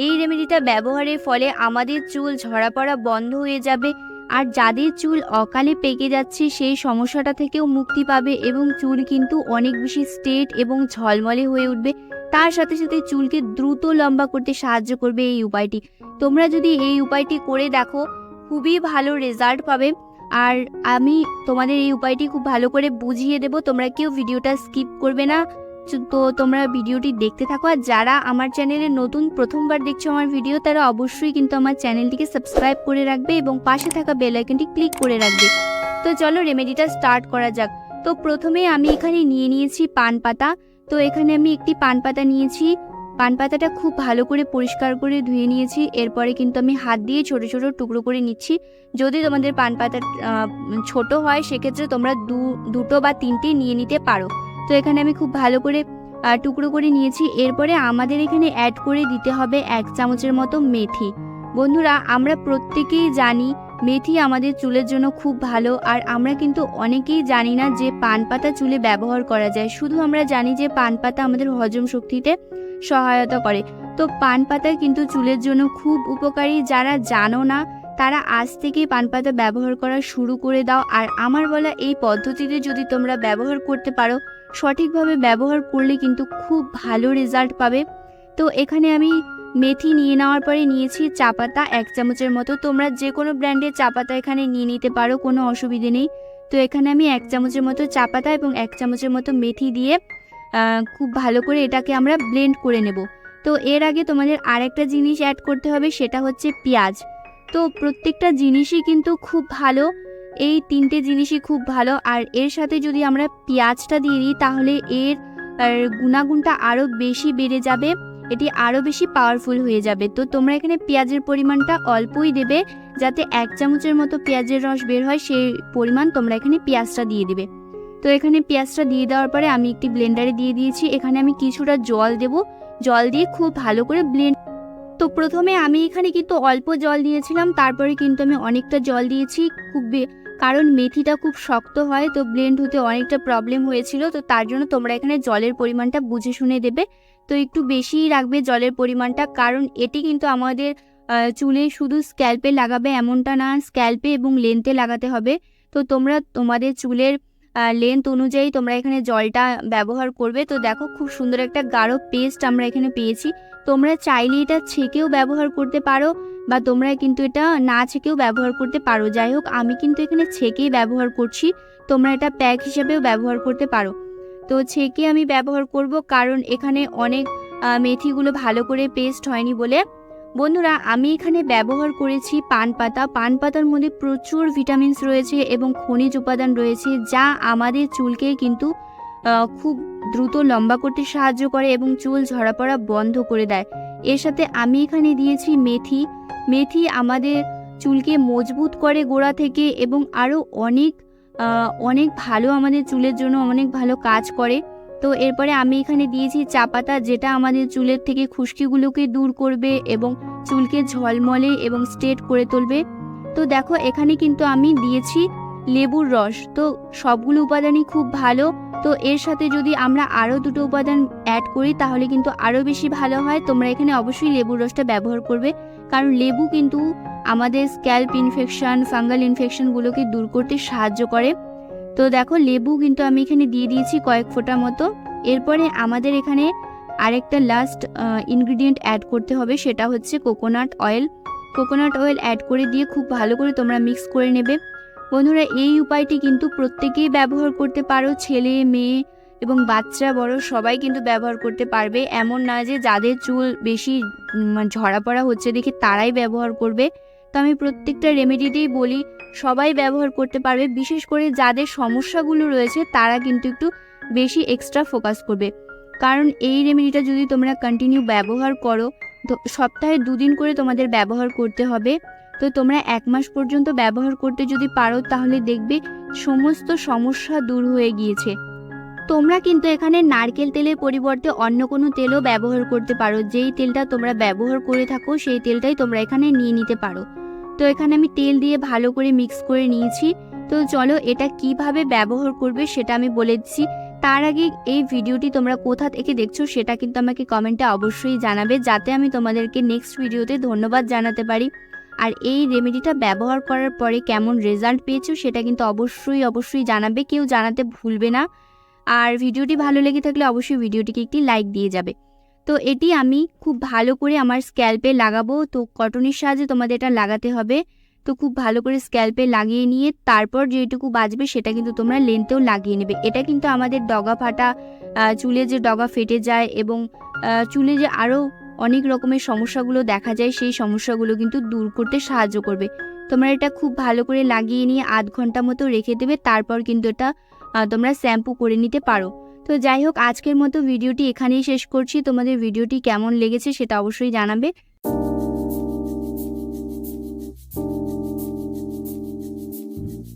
এই রেমেডিটা ব্যবহারের ফলে আমাদের চুল ঝরা পড়া বন্ধ হয়ে যাবে। আর যাদের চুল অকালে পেকে যাচ্ছে, সেই সমস্যাটা থেকেও মুক্তি পাবে এবং চুল কিন্তু অনেক বেশি স্ট্রেট এবং ঝলমলে হয়ে উঠবে। তার সাথে সাথে চুলকে দ্রুত লম্বা করতে সাহায্য করবে এই উপায়টি। তোমরা যদি এই উপায়টি করে দেখো, খুবই ভালো রেজাল্ট পাবে। আর আমি তোমাদের এই উপায়টি খুব ভালো করে বুঝিয়ে দেব। তোমরা কেউ ভিডিওটা স্কিপ করবে না। তো তোমরা ভিডিওটি দেখতে থাকো। আর যারা আমার চ্যানেলে নতুন প্রথমবার দেখছ আমার ভিডিও, তারা অবশ্যই কিন্তু আমার চ্যানেলটিকে সাবস্ক্রাইব করে রাখবে এবং পাশে থাকা বেল আইকনটি ক্লিক করে রাখবে। তো চলো রেমেডিটা স্টার্ট করা যাক। তো প্রথমে আমি এখানে নিয়ে নিয়েছি পান পাতা। তো এখানে আমি একটি পান পাতা নিয়েছি। পান পাতাটা খুব ভালো করে পরিষ্কার করে ধুয়ে নিয়েছি। এরপরে কিন্তু আমি হাত দিয়ে ছোট ছোট টুকরো করে নিচ্ছি। যদি তোমাদের পান পাতা ছোট হয়, সেক্ষেত্রে তোমরা দু, দুটো বা তিনটে নিয়ে নিতে পারো। তো এখানে আমি খুব ভালো করে টুকরো করে নিয়েছি। এরপরে আমাদের এখানে অ্যাড করে দিতে হবে এক চামচের মতো মেথি। বন্ধুরা, আমরা প্রত্যেকেই জানি মেথি আমাদের চুলের জন্য খুব ভালো, আর আমরা কিন্তু অনেকেই জানি না যে পান পাতা চুলে ব্যবহার করা যায়। শুধু আমরা জানি যে পান পাতা আমাদের হজম শক্তিতে সহায়তা করে। তো পান পাতা কিন্তু চুলের জন্য খুব উপকারী। যারা জানো না তারা আজ থেকেই পান পাতা ব্যবহার করা শুরু করে দাও আর আমার বলা এই পদ্ধতিতে যদি তোমরা ব্যবহার করতে পারো, সঠিকভাবে ব্যবহার করলে কিন্তু খুব ভালো রেজাল্ট পাবে। তো এখানে আমি মেথি নিয়ে নেওয়ার পরে নিয়েছি চা পাতা এক চামচের মতো। তোমরা যে কোনো ব্র্যান্ডের চা পাতা এখানে নিয়ে নিতে পারো, কোনো অসুবিধে নেই। তো এখানে আমি এক চামচের মতো চা পাতা এবং এক চামচের মতো মেথি দিয়ে খুব ভালো করে এটাকে আমরা ব্লেন্ড করে নেব। তো এর আগে তোমাদের আরেকটা জিনিস অ্যাড করতে হবে, সেটা হচ্ছে পেঁয়াজ। তো প্রত্যেকটা জিনিসই কিন্তু খুব ভালো। এই তিনটে জিনিসই খুব ভালো। আর এর সাথে যদি আমরা পেঁয়াজটা দিয়ে দিই, তাহলে এর গুণাগুণটা আরও বেশি বেড়ে যাবে। এটি আরও বেশি পাওয়ারফুল হয়ে যাবে। তো তোমরা এখানে পেঁয়াজের পরিমাণটা অল্পই দেবে, যাতে এক চামচের মতো পেঁয়াজের রস বের হয়, সেই পরিমাণ তোমরা এখানে পেঁয়াজটা দিয়ে দেবে। তো এখানে পেঁয়াজটা দিয়ে দেওয়ার পরে আমি একটি ব্লেন্ডারে দিয়ে দিয়েছি। এখানে আমি কিছুটা জল দেব। জল দিয়ে খুব ভালো করে ব্লেন্ড তো প্রথমে আমি এখানে কিন্তু অল্প জল দিয়েছিলাম, তারপরে কিন্তু আমি অনেকটা জল দিয়েছি। খুব কারণ মেথিটা খুব শক্ত হয়, তো ব্লেন্ড হতে অনেকটা প্রবলেম হয়েছিল, তো তার জন্য তোমরা এখানে জলের পরিমাণটা বুঝে শুনে দেবে। তো একটু বেশিই রাখবে জলের পরিমাণটা, কারণ এটি কিন্তু আমাদের চুলে শুধু স্ক্যাল্পে লাগাবে এমনটা না স্ক্যাল্পে এবং লেন্থে লাগাতে হবে। তো তোমরা তোমাদের চুলের লেন্থ অনুযায়ী তোমরা এখানে জলটা ব্যবহার করবে। তো দেখো, খুব সুন্দর একটা গাঢ় পেস্ট আমরা এখানে পেয়েছি। তোমরা চাইলে এটা ছেঁকেও ব্যবহার করতে পারো বা তোমরা কিন্তু এটা না ছেঁকেও ব্যবহার করতে পারো। যাই হোক, আমি কিন্তু এখানে ছেঁকেই ব্যবহার করছি। তোমরা এটা প্যাক হিসেবেও ব্যবহার করতে পারো। তো ছেঁকে আমি ব্যবহার করব কারণ এখানে অনেক মেথিগুলো ভালো করে পেস্ট হয়নি বলে। বন্ধুরা, আমি এখানে ব্যবহার করেছি পান পাতা। পান পাতার মধ্যে প্রচুর ভিটামিনস রয়েছে এবং খনিজ উপাদান রয়েছে, যা আমাদের চুলকে কিন্তু খুব দ্রুত লম্বা করতে সাহায্য করে এবং চুল ঝরা পড়া বন্ধ করে দেয়। এর সাথে আমি এখানে দিয়েছি মেথি। মেথি আমাদের চুলকে মজবুত করে গোড়া থেকে এবং আরও অনেক অনেক ভালো আমাদের চুলের জন্য অনেক ভালো কাজ করে। তো এরপরে আমি এখানে দিয়েছি চা পাতা, যেটা আমাদের চুলের থেকে খুশকিগুলোকে দূর করবে এবং চুলকে ঝলমলে এবং স্ট্রেট করে তুলবে। তো দেখো, এখানে কিন্তু আমি দিয়েছি লেবুর রস। তো সবগুলো উপাদানই খুব ভালো। তো এর সাথে যদি আমরা আরও দুটো উপাদান অ্যাড করি, তাহলে কিন্তু আরও বেশি ভালো হয়। তোমরা এখানে অবশ্যই লেবুর রসটা ব্যবহার করবে। কারণ লেবু কিন্তু আমাদের স্ক্যাল্প ইনফেকশন ফাঙ্গাল ইনফেকশনগুলোকে দূর করতে সাহায্য করে। তো দেখো লেবু কিন্তু আমি এখানে দিয়ে দিয়েছি কয়েক ফোঁটা মতো। এরপরে আমাদের এখানে আরেকটা লাস্ট ইনগ্রিডিয়েন্ট অ্যাড করতে হবে, সেটা হচ্ছে coconut oil coconut oil add করে দিয়ে খুব ভালো করে তোমরা মিক্স করে নেবে। বন্ধুরা, এই উপায়টি কিন্তু প্রত্যেকেই ব্যবহার করতে পারো, ছেলে, মেয়ে এবং বাচ্চা, বড় সবাই কিন্তু ব্যবহার করতে পারবে। এমন না যে যাদের চুল বেশি ঝরা পড়া হচ্ছে দেখে তারাই ব্যবহার করবে। তো আমি প্রত্যেকটা রেমেডিতেই বলি, সবাই ব্যবহার করতে পারবে, বিশেষ করে যাদের সমস্যাগুলো রয়েছে, তারা কিন্তু একটু বেশি এক্সট্রা ফোকাস করবে। কারণ এই রেমেডিটা যদি তোমরা কন্টিনিউ ব্যবহার করো সপ্তাহে দুদিন করে তোমাদের ব্যবহার করতে হবে। তো তোমরা এক মাস পর্যন্ত ব্যবহার করতে যদি পারো, তাহলে দেখবে সমস্ত সমস্যা দূর হয়ে গিয়েছে। তোমরা কিন্তু এখানে নারকেল তেলের পরিবর্তে অন্য কোনো তেলও ব্যবহার করতে পারো। যেই তেলটা তোমরা ব্যবহার করে থাকো, সেই তেলটাই তোমরা এখানে নিয়ে নিতে পারো। তো এখানে আমি তেল দিয়ে ভালো করে মিক্স করে নিয়েছি। তো চলো এটা কীভাবে ব্যবহার করবে সেটা আমি বলে দিচ্ছি। তার আগে এই ভিডিওটি তোমরা কোথা থেকে দেখছ সেটা কিন্তু আমাকে কমেন্টে অবশ্যই জানাবে, যাতে আমি তোমাদেরকে নেক্সট ভিডিওতে ধন্যবাদ জানাতে পারি। আর এই রেমেডিটা ব্যবহার করার পরে কেমন রেজাল্ট পেয়েছ সেটা কিন্তু অবশ্যই অবশ্যই জানাবে। কেউ জানাতে ভুলবে না। আর ভিডিওটি ভালো লেগে থাকলে অবশ্যই ভিডিওটিকে একটি লাইক দিয়ে যাবে। তো এটি আমি খুব ভালো করে আমার স্ক্যাল্পে লাগাবো। তো কটনের সাহায্যে তোমাদের এটা লাগাতে হবে। তো খুব ভালো করে স্ক্যাল্পে লাগিয়ে নিয়ে তারপর যেটুকু বাজবে সেটা কিন্তু তোমরা লেন্থেও লাগিয়ে নেবে। এটা কিন্তু আমাদের ডগা ফাটা চুলে যে ডগা ফেটে যায় এবং চুলে যে আরও অনেক রকমের সমস্যাগুলো দেখা যায়, সেই সমস্যাগুলো কিন্তু দূর করতে সাহায্য করবে। তোমরা এটা খুব ভালো করে লাগিয়ে নিয়ে আধ ঘণ্টা মতো রেখে দেবে। তারপর কিন্তু এটা তোমরা শ্যাম্পু করে নিতে পারো। তো যাই হোক, আজকের মতো ভিডিওটি এখানেই শেষ করছি। তোমাদের ভিডিওটি কেমন লেগেছে সেটা অবশ্যই জানাবে।